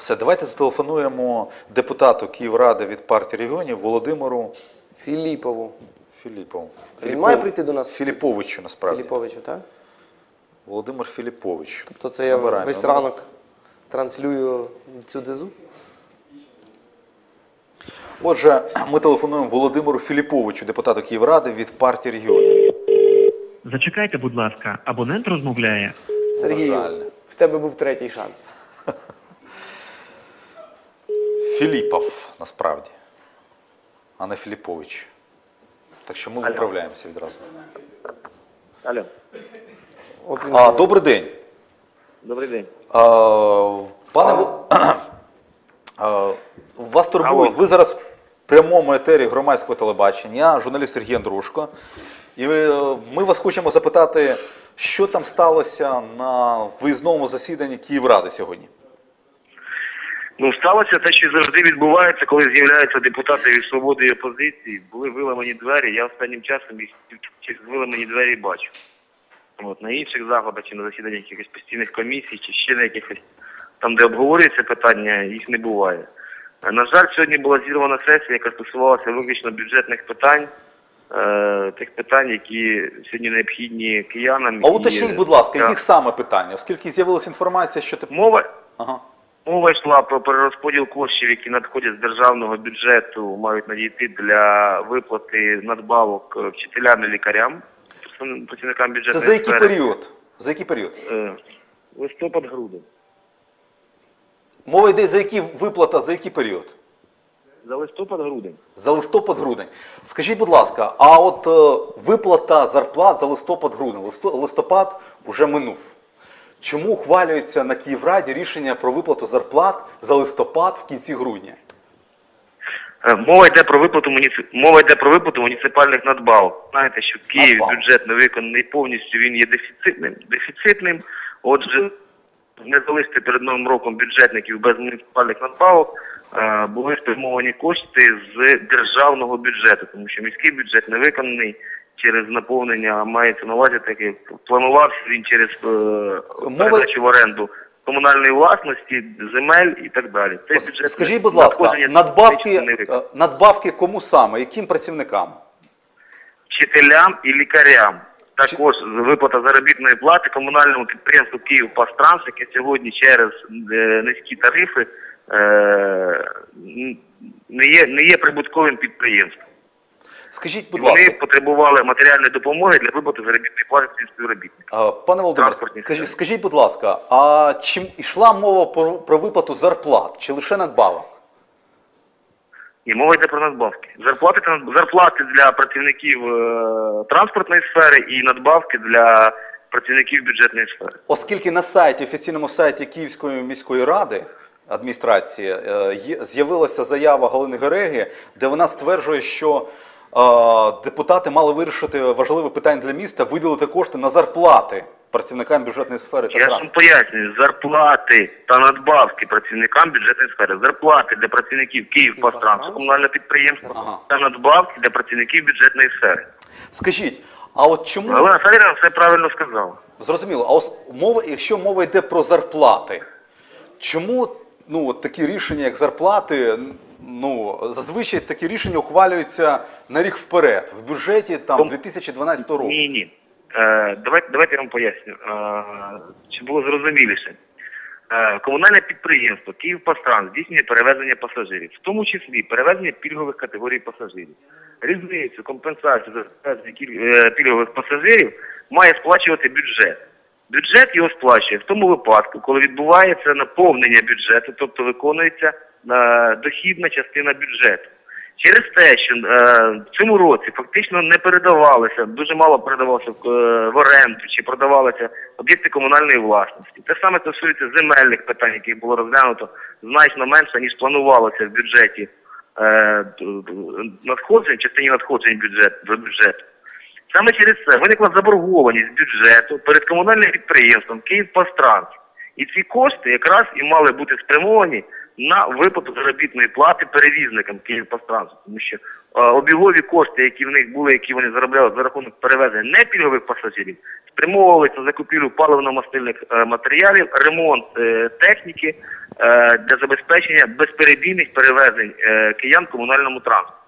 Все, давайте зателефонуємо депутату Київради від партії регіонів Володимиру Філіпову. Філіпову. Він має прийти до нас? Філіповичу, насправді. Філіповичу, так? Володимир Філіпович. Тобто це я Набираємо, весь ранок транслюю цю дезу? Отже, ми телефонуємо Володимиру Філіповичу, депутату Київради від партії регіонів. Зачекайте, будь ласка, абонент розмовляє. Сергію, жаль. в тебе був третій шанс. Філіпов, насправді, а не Філіпович. Так що ми виправляємося відразу. Алло, От він А, говорить. добрий день. добрий день. А, пане Вол- а, вас турбують. Алло. Ви зараз в прямому етері громадського телебачення, я журналіст Сергій Андрушко. І е, ми вас хочемо запитати, що там сталося на виїзному засіданні Київради сьогодні. Ну, сталося те, що завжди відбувається, коли з'являються депутати від свободи і опозиції. Були виламані двері. Я останнім часом їх через виламані двері бачу. От, на інших заходах чи на засіданнях якихось постійних комісій, чи ще на якихось там, де обговорюється питання, їх не буває. Е, На жаль, сьогодні була зірвана сесія, яка стосувалася виключно бюджетних питань, е, тих питань, які сьогодні необхідні киянам. А уточніть, будь ласка, яких саме питання? Оскільки з'явилася інформація, що тепер. Мова, Ага. Мова йшла про перерозподіл коштів, які надходять з державного бюджету, мають надійти для виплати надбавок е, вчителям і лікарям, працівникам- працівникам Це за який сфери. період? За який період? Е, Листопад-грудень. Мова йде за які виплата, за який період? За листопад-грудень. За листопад-грудень. Скажіть, будь ласка, а от е, виплата зарплат за листопад-грудень, листопад уже минув. Чому ухвалюється на Київраді рішення про виплату зарплат за листопад в кінці грудня? Е, Мова йде про виплату муніци... мова йде про виплату муніципальних надбавок. Знаєте, що в Києві бюджет не виконаний повністю, він є дефіцитним. Дефіцитним. Отже, не залишити перед новим роком бюджетників без муніципальних надбавок. е, Були спрямовані кошти з державного бюджету, тому що міський бюджет не виконаний через наповнення, мається на увазі таке, планувався він через е, передачу в оренду комунальної власності, земель і так далі. Ос- бюджет Скажіть, будь ласка, надбавки, е, надбавки кому саме? Яким працівникам? вчителям і лікарям. Також виплата заробітної плати комунальному підприємству «Київпастранс», яке сьогодні через е, низькі тарифи не є, не є прибутковим підприємством. Скажіть, будь вони потребували матеріальної допомоги для виплати заробітної плати своїм співробітникам. е, пане Володимире, скажіть, скажіть, будь ласка, а чим йшла мова про, про виплату зарплат чи лише надбавок? І мова йде про надбавки. Зарплати зарплати для працівників е, транспортної сфери і надбавки для працівників бюджетної сфери. Оскільки на сайті, офіційному сайті Київської міської ради адміністрації е, з'явилася заява Галини Гереги, де вона стверджує, що депутати мали вирішити важливе питання для міста, виділити кошти на зарплати працівникам бюджетної сфери та Я ж вам транспорту. пояснюю, зарплати та надбавки працівникам бюджетної сфери, зарплати для працівників Київпастранс, «Київпастранс», комунальне підприємство Ага. та надбавки для працівників бюджетної сфери. Скажіть, а от чому Галина Федорівна все правильно сказала. зрозуміло? А ось мова, якщо мова йде про зарплати, чому ну от такі рішення, як зарплати, ну зазвичай такі рішення ухвалюються на рік вперед в бюджеті там Том- 2012 року? Ні, ні. Е, давайте, давайте я вам поясню, е, щоб було зрозуміліше. Е, комунальне підприємство Київпастранс здійснює перевезення пасажирів, в тому числі перевезення пільгових категорій пасажирів. Різницю, компенсацію за перевезення е, пільгових пасажирів має сплачувати бюджет. Бюджет його сплачує в тому випадку, коли відбувається наповнення бюджету, тобто виконується е, дохідна частина бюджету. Через те, що е, в цьому році фактично не передавалося, дуже мало передавалося в, е, в оренду чи продавалися об'єкти комунальної власності. Те саме стосується земельних питань, яких було розглянуто значно менше, ніж планувалося в бюджеті е, надходжень, частині надходжень бюджет, до бюджету. Саме через це виникла заборгованість бюджету перед комунальним підприємством Київпастранс. І ці кошти якраз і мали бути спрямовані на виплату заробітної плати перевізникам Київпастрансу, тому що е, обігові кошти, які в них були, які вони заробляли за рахунок перевезення не пільгових пасажирів, спрямовувалися на закупівлю паливно-мастильних е, матеріалів, ремонт е, техніки для забезпечення безперебійних перевезень киян комунальному транспорті.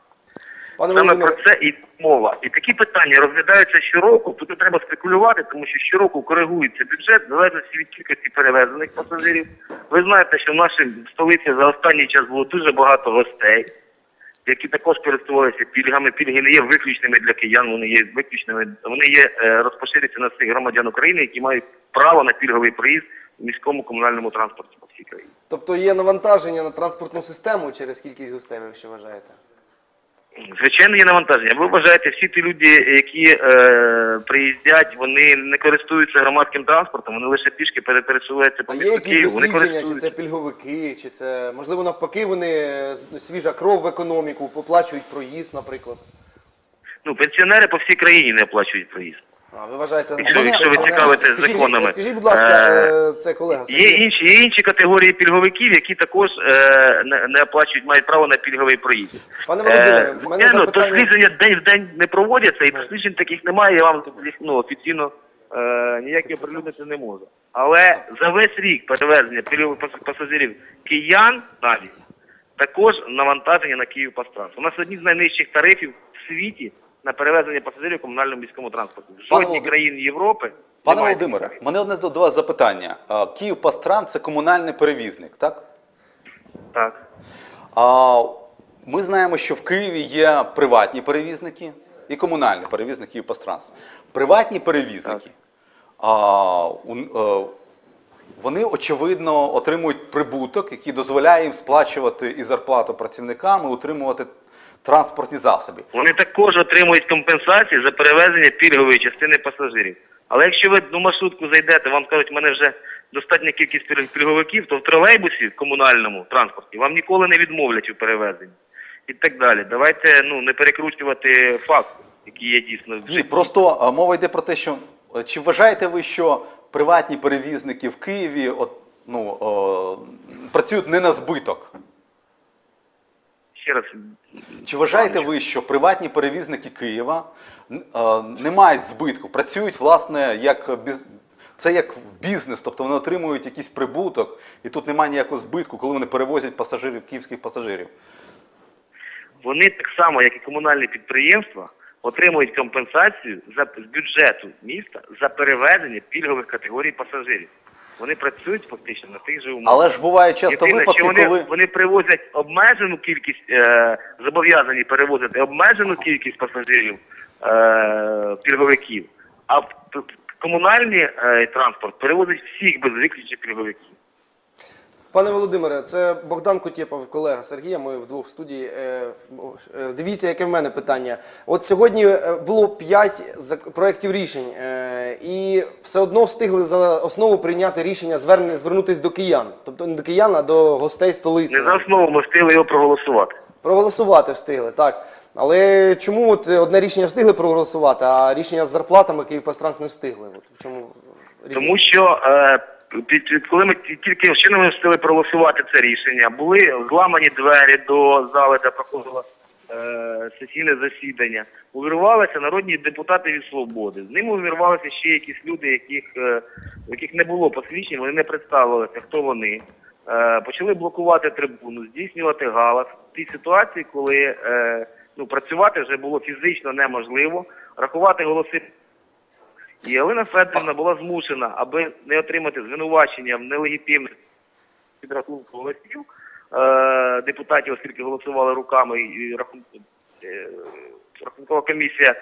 Пане Саме Володимире, про це і мова. І такі питання розглядаються щороку. Тут не треба спекулювати, тому що щороку коригується бюджет в залежності від кількості перевезених пасажирів. Ви знаєте, що в нашій столиці за останній час було дуже багато гостей, які також користувалися пільгами. Пільги не є виключними для киян, вони є виключними. Вони є е, розпоширюються на всіх громадян України, які мають право на пільговий проїзд в міському комунальному транспорті по всій країні. тобто є навантаження на транспортну систему через кількість гостей, ви ще вважаєте? Звичайно, є навантаження. Ви вважаєте, всі ті люди, які е, приїздять, вони не користуються громадським транспортом, вони лише пішки пересуваються по А є місту якісь Києву. Вони дослідження, чи користуються. це пільговики, чи це можливо навпаки вони свіжа кров в економіку, поплачують проїзд, наприклад. Ну, пенсіонери по всій країні не оплачують проїзд. А ви вважаєте, Якщо- можна якщо ви цікавитесь скажіть, законами. Скажіть, будь ласка, Е, е, це колега. Є інші, є інші категорії пільговиків, які також е, не, не оплачують, мають право на пільговий проїзд. Пане Володимире, Е, мене запитання- дослідження день в день не проводяться, і досліджень таких немає, я вам ну, офіційно е, ніякі оприлюднити не можу. Але за весь рік перевезення пільгових пасажирів киян навіть також навантаження на Київ У нас одні з найнижчих тарифів в світі на перевезення пасажирів в комунальному міському транспорті. В Пане жодній Володимире, Європи. Пане немає Володимире, мене одне до вас запитання. А, Київ Пастран це комунальний перевізник, так? Так. А, ми знаємо, що в Києві є приватні перевізники і комунальні перевізники Київпастранс. Приватні перевізники, а, у- е, вони очевидно отримують прибуток, який дозволяє їм сплачувати і зарплату працівникам, і утримувати транспортні засоби. Вони також отримують компенсації за перевезення пільгової частини пасажирів. Але якщо ви на маршрутку зайдете, вам скажуть, в мене вже достатня кількість пільг- пільговиків, то в тролейбусі комунальному транспорті вам ніколи не відмовлять у перевезенні. І так далі. Давайте ну не перекручувати факт, який є дійсно в Ні, просто мова йде про те, що чи вважаєте ви, що приватні перевізники в Києві от, ну, о, працюють не на збиток? Ще раз Чи вважаєте ви, що приватні перевізники Києва е, не мають збитку, працюють власне як біз... це як бізнес, тобто вони отримують якийсь прибуток, і тут немає ніякого збитку, коли вони перевозять пасажирів, київських пасажирів. вони так само, як і комунальні підприємства, отримують компенсацію за з бюджету міста за перевезення пільгових категорій пасажирів. Вони працюють фактично на тих же умовах. Але ж бувають часто Єдине, випадки, що вони, коли вони привозять обмежену кількість, е, зобов'язані перевозити обмежену кількість пасажирів е, пільговиків, а комунальний е, транспорт перевозить всіх без виключення пільговиків. Пане Володимире, це Богдан Кутєпов, колега Сергія. Ми вдвох в студії. Е, е, Дивіться, яке в мене питання. От сьогодні е, було п'ять проєктів рішень, і все одно встигли за основу прийняти рішення звернутися до киян, тобто не до киян, а до гостей столиці. Не за основу ми встигли його проголосувати. Проголосувати встигли, так. Але чому от одне рішення встигли проголосувати, а рішення з зарплатами Київпастранс не встигли? От в чому різниця? Тому що е, коли ми ті- тільки ще не встигли проголосувати це рішення, були зламані двері до зали, де проходило е, сесійне засідання. Увірвалися народні депутати від свободи. З ними увірвалися ще якісь люди, яких, е, яких не було посвідчень, вони не представилися, хто вони. Е, почали блокувати трибуну, здійснювати галас. В тій ситуації, коли е, ну, працювати вже було фізично неможливо, рахувати голоси і Галина Федорівна була змушена, аби не отримати звинувачення в нелегітимних підрахунку голосів е, депутатів, оскільки голосували руками, і рахун... е, рахункова комісія е,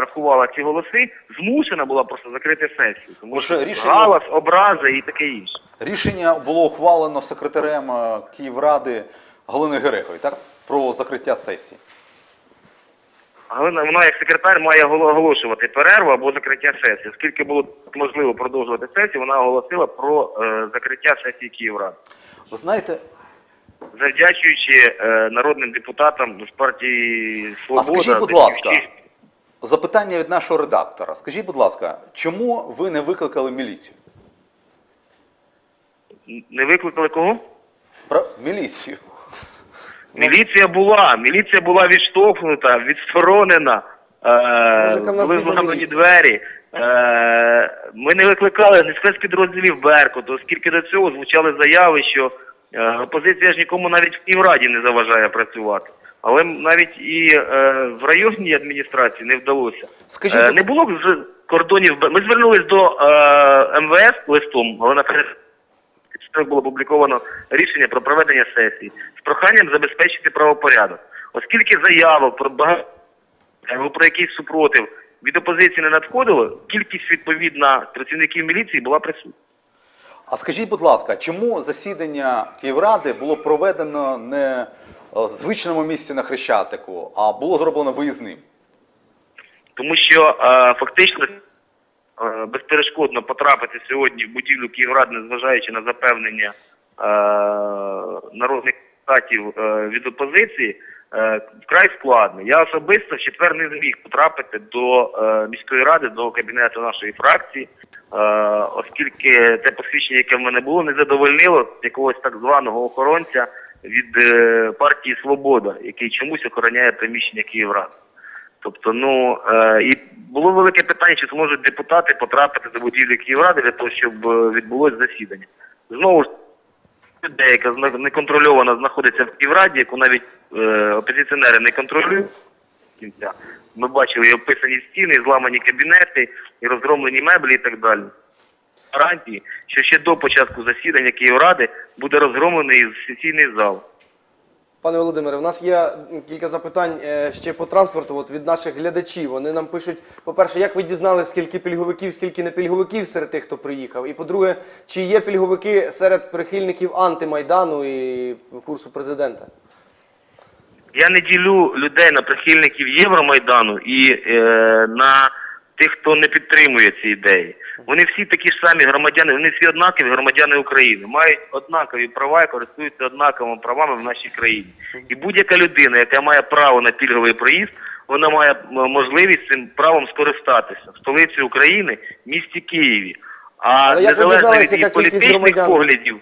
рахувала ці голоси, змушена була просто закрити сесію. Тому що рішення- галас, образи і таке інше. рішення було ухвалено секретарем е, Київради Галиною Герехою, так? Про закриття сесії. Галина, вона як секретар має оголошувати перерву або закриття сесії. Оскільки було можливо продовжувати сесію, вона оголосила про е, закриття сесії Київради. Ви знаєте, завдячуючи е, народним депутатам з партії Свобода. скажіть, будь ласка, запитання від нашого редактора. Скажіть, будь ласка, чому ви не викликали міліцію? не викликали кого? Про- міліцію. Міліція була, міліція була відштовхнута, відсторонена, е, були зламані двері. Е, ми не викликали не спецпідрозділів Беркуту, оскільки до цього звучали заяви, що е, опозиція ж нікому навіть і в Київраді не заважає працювати. Але навіть і е, в районній адміністрації не вдалося. Скажіть, Е, не було кордонів. Ми звернулись до е, МВС листом, але на це було опубліковано рішення про проведення сесії з проханням забезпечити правопорядок. Оскільки заявок про багато про якийсь супротив від опозиції не надходило, кількість відповідна працівників міліції була присутня. А скажіть, будь ласка, чому засідання Київради було проведено не е, в звичному місці на Хрещатику, а було зроблено виїзним? Тому що е, фактично безперешкодно потрапити сьогодні в будівлю Київради, незважаючи на запевнення е, народних депутатів е, від опозиції, е, вкрай складно. Я особисто в четвер не зміг потрапити до е, міської ради, до кабінету нашої фракції, е, оскільки те посвідчення, яке в мене було, не задовольнило якогось так званого охоронця від е, партії Свобода, який чомусь охороняє приміщення Київради. Тобто, ну е, і було велике питання, чи зможуть депутати потрапити до будівлі Київради для того, щоб е, відбулось засідання. Знову ж людей, яка неконтрольовано знаходиться в Київраді, яку навіть е, опозиціонери не контролюють. кінця. Ми бачили і описані стіни, і зламані кабінети, і розгромлені меблі і так далі. Гарантії, що ще до початку засідання Київради буде розгромлений сесійний зал. Пане Володимире, в нас є кілька запитань е, ще по транспорту от від наших глядачів. Вони нам пишуть, по-перше, як ви дізналися, скільки пільговиків, скільки не пільговиків серед тих, хто приїхав? І по-друге, чи є пільговики серед прихильників антимайдану і курсу президента? Я не ділю людей на прихильників Євромайдану і е, на тих, хто не підтримує ці ідеї. Вони всі такі ж самі громадяни, вони всі однакові громадяни України, мають однакові права і користуються однаковими правами в нашій країні. І будь-яка людина, яка має право на пільговий проїзд, вона має можливість цим правом скористатися в столиці України, місті Києві. А Але незалежно від її політичних поглядів,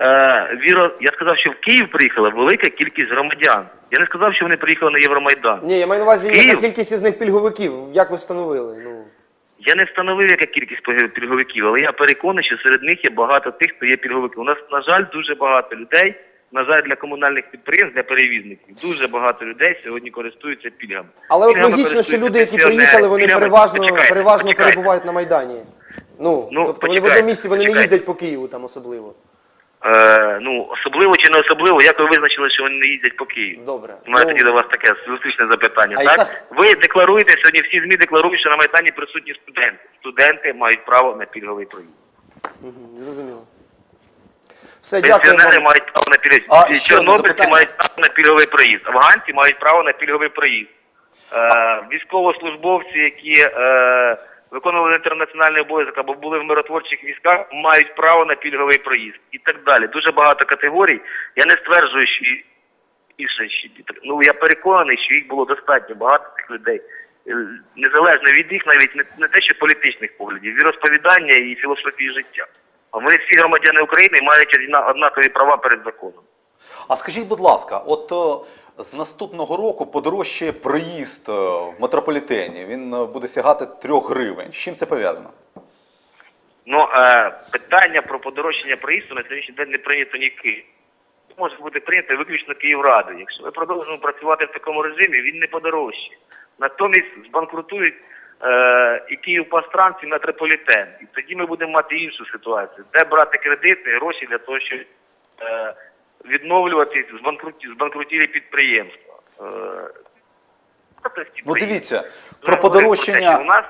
Е, Віро, я сказав, що в Київ приїхала велика кількість громадян. Я не сказав, що вони приїхали на Євромайдан. Ні, я маю на увазі, яка кількість із них пільговиків? Як ви встановили? Ну, Я не встановив, яка кількість пільг- пільговиків, але я переконаний, що серед них є багато тих, хто є пільговики. У нас, на жаль, дуже багато людей. На жаль, для комунальних підприємств, для перевізників, дуже багато людей сьогодні користуються пільгами. Але от логічно, що люди, які приїхали, вони пільгами- переважно, Почекайте, переважно почекайте. перебувають на Майдані. Ну, Ну, тобто вони в одному місці вони не їздять по Києву там особливо. Е, ну, особливо чи не особливо, як ви визначили, що вони не їздять по Києву? Добре. У мене Ну, тоді до вас таке зустрічне запитання. А так? яка- Ви декларуєте, сьогодні всі ЗМІ декларують, що на Майдані присутні студенти. Студенти мають право на пільговий проїзд. Мгм, Зрозуміло. Все, дякую Пенсіонери вам. мають право на пільговий А, проїзд. ще одне Чорнобильці запитання. мають право на пільговий проїзд. Афганці мають право на пільговий проїзд. Е, військовослужбовці, які е, виконували інтернаціональний обов'язок або були в миротворчих військах, мають право на пільговий проїзд і так далі. Дуже багато категорій. Я не стверджую, що більше. Ну я переконаний, що їх було достатньо багато цих людей. Е, Незалежно від їх, навіть не, не те, що політичних поглядів, і розповідання і філософії життя. А вони всі громадяни України мають однакові права перед законом. А скажіть, будь ласка, от е, з наступного року подорожчає проїзд е, в метрополітені. Він е, буде сягати 3 гривень. З чим це пов'язано? Ну, е, питання про подорожчання проїзду на сьогоднішній день не прийнято ні Київ. Може бути прийнято виключно Київрадою. Якщо ми продовжуємо працювати в такому режимі, він не подорожчає. Натомість збанкрутують е, і Київпастранс, і метрополітен. І тоді ми будемо мати іншу ситуацію, де брати кредити, гроші для того, щоб е, відновлювати збанкруті, збанкрутілі підприємства. Е, Ну дивіться, про подорожчання, у нас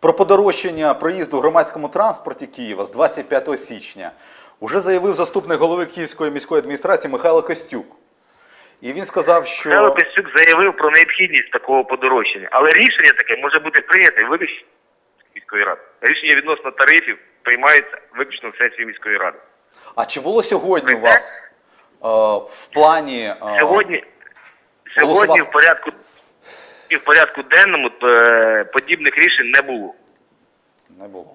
про подорожчання проїзду в громадському транспорті Києва з 25 січня уже заявив заступник голови Київської міської адміністрації Михайло Костюк. І він сказав, що Михайло Костюк заявив про необхідність такого подорожчання, але рішення таке може бути прийняте виключно міської ради. Рішення відносно тарифів приймаються виключно в сесії міської ради. а чи було сьогодні у вас в плані е, Сьогодні, сьогодні в порядку в порядку денному е, подібних рішень не було. не було?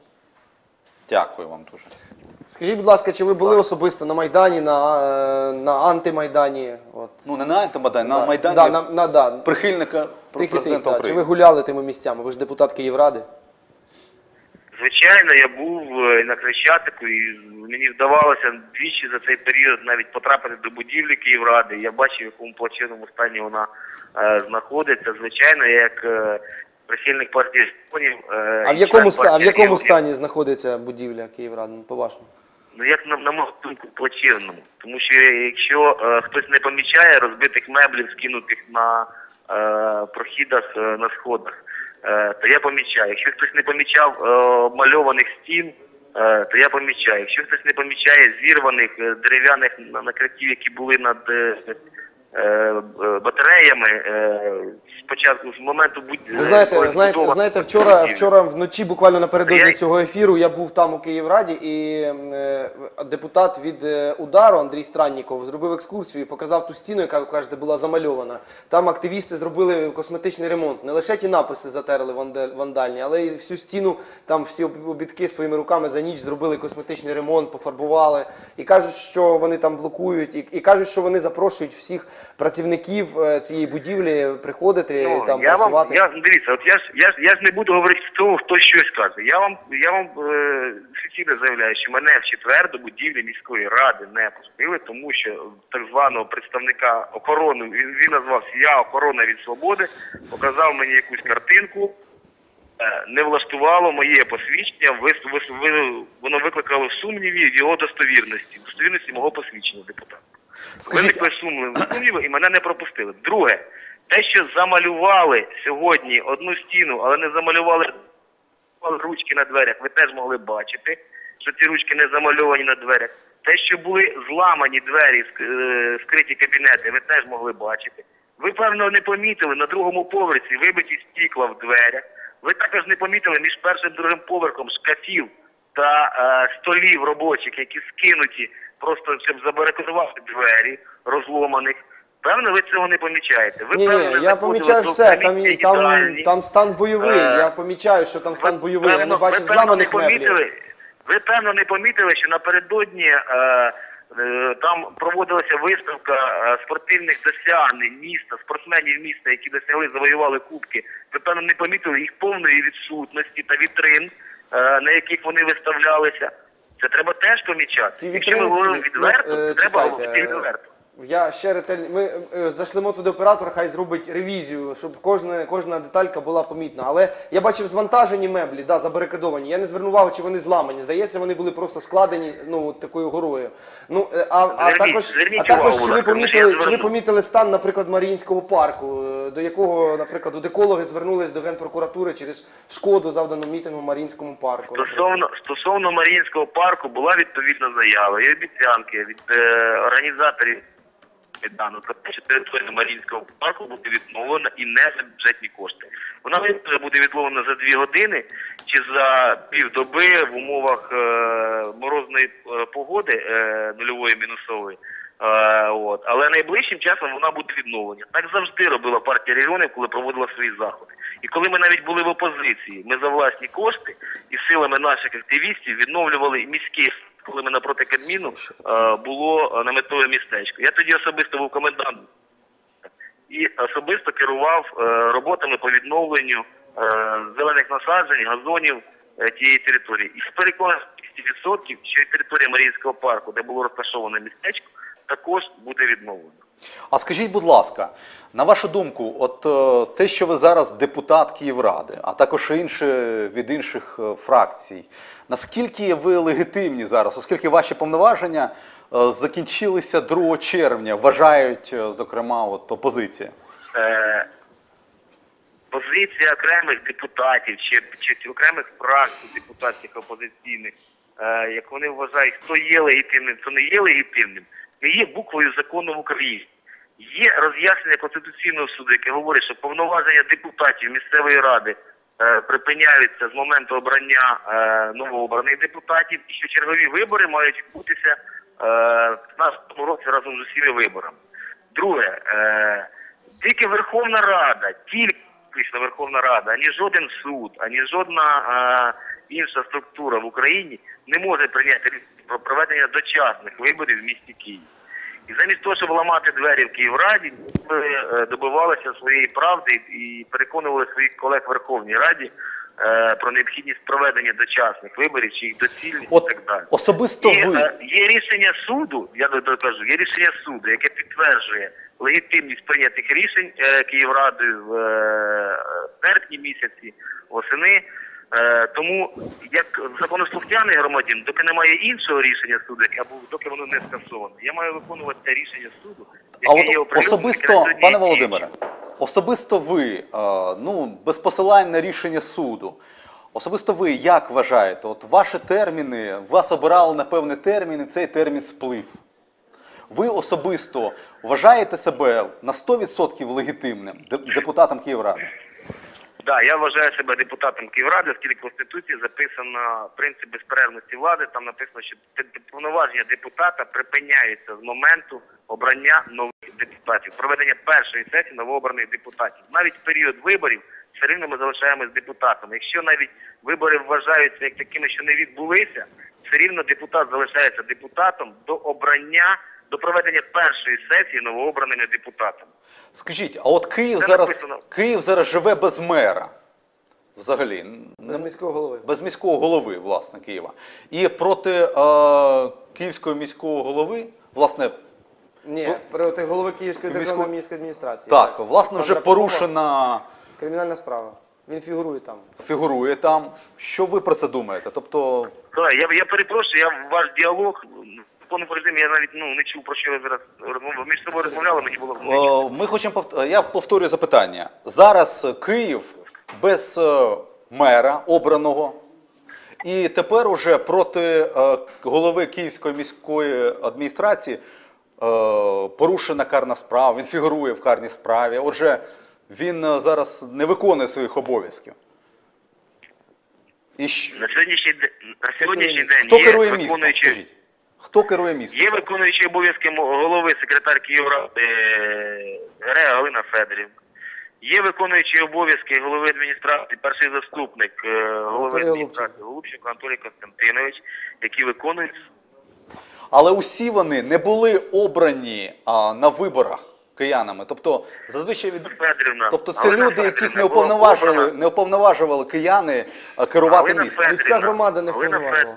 Дякую вам дуже. Скажіть, будь ласка, чи ви були особисто на Майдані, на, е, на антимайдані? От. Ну не на Антимайдані, на Да. Майдані Да, на, на, да. прихильника Тихий, президента та. Чи ви гуляли тими місцями? Ви ж депутат Київради. Звичайно, я був е, на Хрещатику, і мені вдавалося двічі за цей період навіть потрапити до будівлі Київради. Я бачив, в якому плачевному стані вона е, знаходиться. Звичайно, я як е, прихильник партії регіонів. е, А в якому, ста, а в якому стані знаходиться будівля Київради, ну, по-вашому? Ну, як на, на мою думку, плачевному. Тому що якщо е, хтось не помічає розбитих меблів, скинутих на е, прохідах е, на сходах, е, то я помічаю. Якщо хтось не помічав мальованих стін, е, то я помічаю. Якщо хтось не помічає зірваних е, дерев'яних на- накриттів, які були над е, е, е, батареями, е, спочатку з моменту будь Ви знаєте, знаєте, знаєте, вчора, вчора вночі, буквально напередодні цього ефіру, я був там у Київраді, і е, депутат від е, удару Андрій Странніков зробив екскурсію і показав ту стіну, яка ви кажете, була замальована. Там активісти зробили косметичний ремонт. Не лише ті написи затерли вандальні, але й всю стіну, там всі обідки своїми руками за ніч зробили косметичний ремонт, пофарбували. І кажуть, що вони там блокують, і, і кажуть, що вони запрошують всіх працівників е, цієї будівлі приходити Ну, там я працювати. Вам, я, дивіться, от я ж, я, ж, я ж не буду говорити того, хто щось каже. Я вам, я вам е, офіційно заявляю, що мене в четвер до будівлі міської ради не пустили, тому що так званого представника охорони, він, він назвався Я охорона від свободи, показав мені якусь картинку, е, не влаштувало моє посвідчення, ви- воно викликало сумніві в його достовірності, достовірності мого посвідчення депутата. Скажіть, Виникли сумніви, і мене не пропустили. Друге, те, що замалювали сьогодні одну стіну, але не замалювали ручки на дверях, ви теж могли бачити, що ці ручки не замальовані на дверях. Те, що були зламані двері, е, скриті кабінети, ви теж могли бачити. Ви, певно, не помітили на другому поверсі вибиті стікла в дверях. Ви також не помітили між першим і другим поверхом шкафів та е, столів робочих, які скинуті просто щоб забарикадувати двері розломаних. Певно, ви цього не помічаєте. Ви Ні, певно, ні, я помічаю все. Там, там, там стан бойовий. Е, Я помічаю, що там стан бойовий. Я не бачив ви, певно, зламаних не меблів. помітили, ви певно не помітили, що напередодні е, е, там проводилася виставка е, спортивних досягнень міста, спортсменів міста, які досягли, завоювали кубки. Ви певно не помітили їх повної відсутності та вітрин, е, на яких вони виставлялися. Це треба теж помічати. Якщо ми говоримо відверто, ну, то треба говорити е, відверто. Я ще ретельно. Ми е, зашлемо туди оператора, хай зробить ревізію, щоб кожна, кожна деталька була помітна. Але я бачив звантажені меблі, да, забарикадовані. Я не звернув увагу, чи вони зламані. Здається, вони були просто складені ну, от такою горою. Ну, е, а, а Зверніть- також, зверніть а також увагу, чи будь ви ласка, тому що помітили, я чи ви зверну. помітили стан, наприклад, Маріїнського парку, е, до якого, наприклад, от екологи звернулись до Генпрокуратури через шкоду, завдану мітингу в Маріїнському парку. Стосовно стосовно Маріїнського парку була відповідна заява і обіцянки від е, організаторів Майдану про те, що територія Маріїнського парку буде відновлена і не за бюджетні кошти. Вона може бути відновлена за дві години чи за півдоби в умовах е, морозної е, погоди е, нульової мінусової. Е, от. Але найближчим часом вона буде відновлена. Так завжди робила партія регіонів, коли проводила свої заходи. І коли ми навіть були в опозиції, ми за власні кошти і силами наших активістів відновлювали міські, коли ми напроти Кабміну е, було е, наметове містечко. Я тоді особисто був комендантом і особисто керував е, роботами по відновленню зелених насаджень, газонів тієї території. І переконаний 100%, що і територія Маріїнського парку, де було розташоване містечко, також буде відновлено. А скажіть, будь ласка, на вашу думку, от те, що ви зараз депутат Київради, а також інші від інших фракцій, наскільки ви легітимні зараз, оскільки ваші повноваження е, закінчилися 2 червня, вважають, е, зокрема, от опозиція? Е, позиція окремих депутатів чи, чи, окремих фракцій депутатських опозиційних, е, як вони вважають, хто є легітимним, хто не є легітимним, не є буквою закону в Україні. Є роз'яснення Конституційного суду, яке говорить, що повноваження депутатів місцевої ради припиняються з моменту обрання е, новообраних депутатів, і що чергові вибори мають відбутися е, в 2015 році разом з усіма виборами. Друге, е, тільки Верховна Рада, тільки виключно Верховна Рада, ані жоден суд, ані жодна інша структура в Україні не може прийняти про проведення дочасних виборів в місті Києві. І замість того, щоб ламати двері в Київраді, ми е, добивалися своєї правди і переконували своїх колег в Верховній Раді е, про необхідність проведення дочасних виборів чи їх доцільність От і так далі. особисто Є, ви. е, є рішення суду, я до того кажу, є рішення суду, яке підтверджує легітимність прийнятих рішень Київрадою в серпні місяці, восени. Е, тому як законослухняний громадян, доки немає іншого рішення суду, або доки воно не скасоване, я маю виконувати те рішення суду, А є оприлюднене особисто, пане. Володимире, особисто ви, е, ну, без посилань на рішення суду, особисто ви як вважаєте, от ваші терміни, вас обирали на певний термін, і цей термін сплив. Ви особисто вважаєте себе на 100% легітимним де- депутатом Київради? Да, я вважаю себе депутатом Київради, оскільки в Конституції записано принцип безперервності влади. Там написано, що повноваження депутата припиняються з моменту обрання нових депутатів, проведення першої сесії новообраних депутатів. Навіть в період виборів все рівно ми залишаємось депутатами. Якщо навіть вибори вважаються як такими, що не відбулися, все рівно депутат залишається депутатом до обрання, до проведення першої сесії новообраними депутатами. Скажіть, а от Київ Це зараз, написано. Київ зараз живе без мера. Взагалі, Без міського голови. без міського голови, власне, Києва. І проти е, київського міського голови, власне, Ні, проти голови Київської державної міської адміністрації. так, власне, вже Олександра Попова. порушена, Кримінальна справа. Він фігурує там. фігурує там. Що ви про це думаєте? Тобто, Колеги, я, я перепрошую, я ваш діалог в повному режимі я навіть ну не чув про що ви зараз розмовляли. Між собою розмовляли, мені було е, ми хочемо повт- я повторюю запитання. Зараз Київ без е, мера обраного. І тепер уже проти е, голови Київської міської адміністрації е, порушена карна справа, він фігурує в карній справі. Отже, він е, зараз не виконує своїх обов'язків. І щ- на сьогоднішній день на сьогоднішній день хто є керує містом? виконуючий Скажіть? Хто керує містом? є виконуючий обов'язки голови секретар Київради е, Грея Галина Федорівна. Є виконуючий обов'язки голови адміністрації, перший заступник е, голови адміністрації Голубченко Анатолій Константинович, які виконують Але усі вони не були обрані а, на виборах киянами. Тобто, зазвичай від Федорівна. тобто це Галина люди, яких не була уповноважили, не уповноважували кияни керувати Галина містом. Федорівна. Міська громада не Галина вповноважила.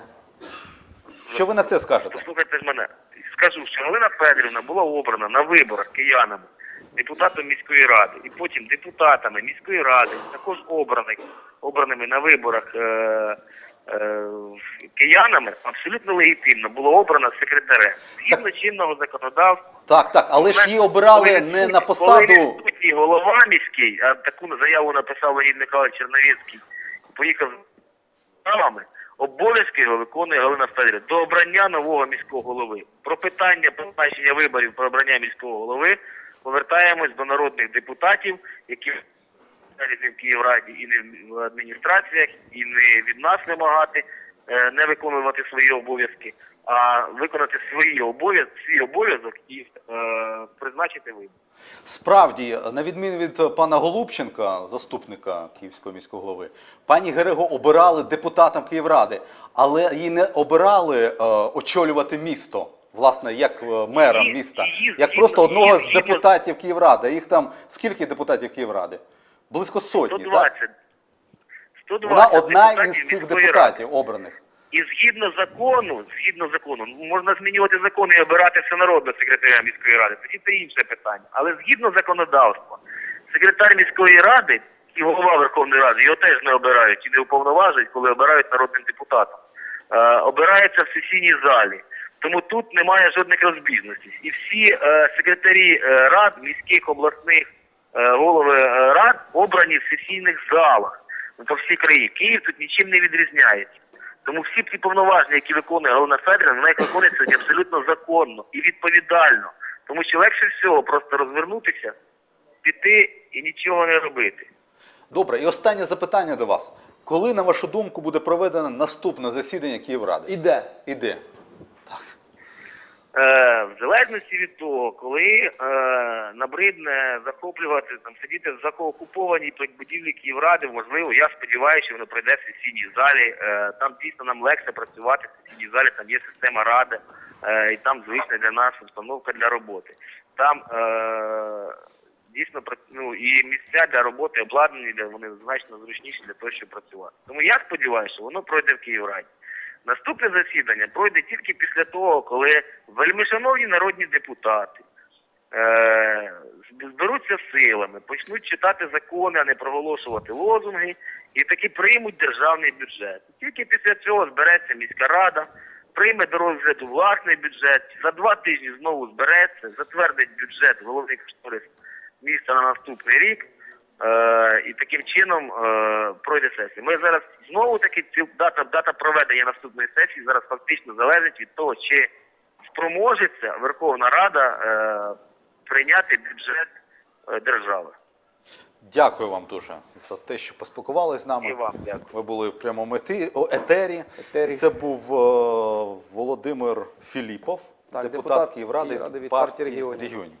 Що ви на це скажете? Послухайте ж мене. Скажу, що Галина Федорівна була обрана на виборах киянами, депутатом міської ради, і потім депутатами міської ради, також обраних, обраними на виборах е, е, киянами, абсолютно легітимно була обрана секретарем. Згідно чинного законодавства. Так, так, але ж її обирали не на посаду. відсутній голова міський, а таку заяву написав Леонід Михайлович Черновецький, поїхав з правами, обов'язки його виконує Галина Федорівна до обрання нового міського голови. Про питання призначення виборів про обрання міського голови повертаємось до народних депутатів, які не в Київраді і не в адміністраціях, і не від нас вимагати е, не виконувати свої обов'язки, а виконати свої обов'язки, свій обов'язок і е, призначити вибори. Справді, на відміну від пана Голубченка, заступника Київського міського голови, пані Герего обирали депутатом Київради, але її не обирали е, очолювати місто, власне, як е, мером міста, як просто одного з депутатів Київради. Їх там скільки депутатів Київради? Близько сотні, так? 120. 120 Вона одна із цих депутатів обраних. І згідно закону, згідно закону, можна змінювати закон і обирати всенародно секретаря міської ради. Тоді це інше питання. Але згідно законодавства, секретар міської ради і голова Верховної Ради його теж не обирають і не уповноважують, коли обирають народним депутатом. Е, обирається в сесійній залі. Тому тут немає жодних розбіжностей. І всі е, секретарі е, рад, міських, обласних е, голови е, рад обрані в сесійних залах по всій країні. Київ тут нічим не відрізняється. Тому всі ті повноваження, які виконує Галина Федорівна, вона їх виконує сьогодні абсолютно законно і відповідально. Тому що легше всього просто розвернутися, піти і нічого не робити. Добре, і останнє запитання до вас. Коли, на вашу думку, буде проведено наступне засідання Київради? Іде. Іде. В залежності від того, коли е, набридне захоплювати, там, сидіти в закоокупованій будівлі Київради, можливо, я сподіваюся, що воно пройде в сесійній залі. Е, там дійсно нам легше працювати в сесійній залі, там є система ради, е, і там звична для нас установка для роботи. Там е, дійсно ну, і місця для роботи обладнані, вони значно зручніші для того, щоб працювати. Тому я сподіваюся, що воно пройде в Київраді. Наступне засідання пройде тільки після того, коли вельмишановні народні депутати е, зберуться силами, почнуть читати закони, а не проголошувати лозунги, і таки приймуть державний бюджет. Тільки після цього збереться міська рада, прийме до розгляду власний бюджет, за два тижні знову збереться, затвердить бюджет головний кошторис міста на наступний рік. Е, і таким чином е, пройде сесія. Ми зараз знову таки ці- дата, дата проведення наступної сесії зараз фактично залежить від того, чи спроможеться Верховна Рада е, прийняти бюджет держави. Дякую вам дуже за те, що поспілкувалися з нами. І вам дякую. Ви були в прямому еті- о, етері. Етері. Це був е, Володимир Філіпов, Так, депутат, депутат Київради від партії регіонів. регіонів.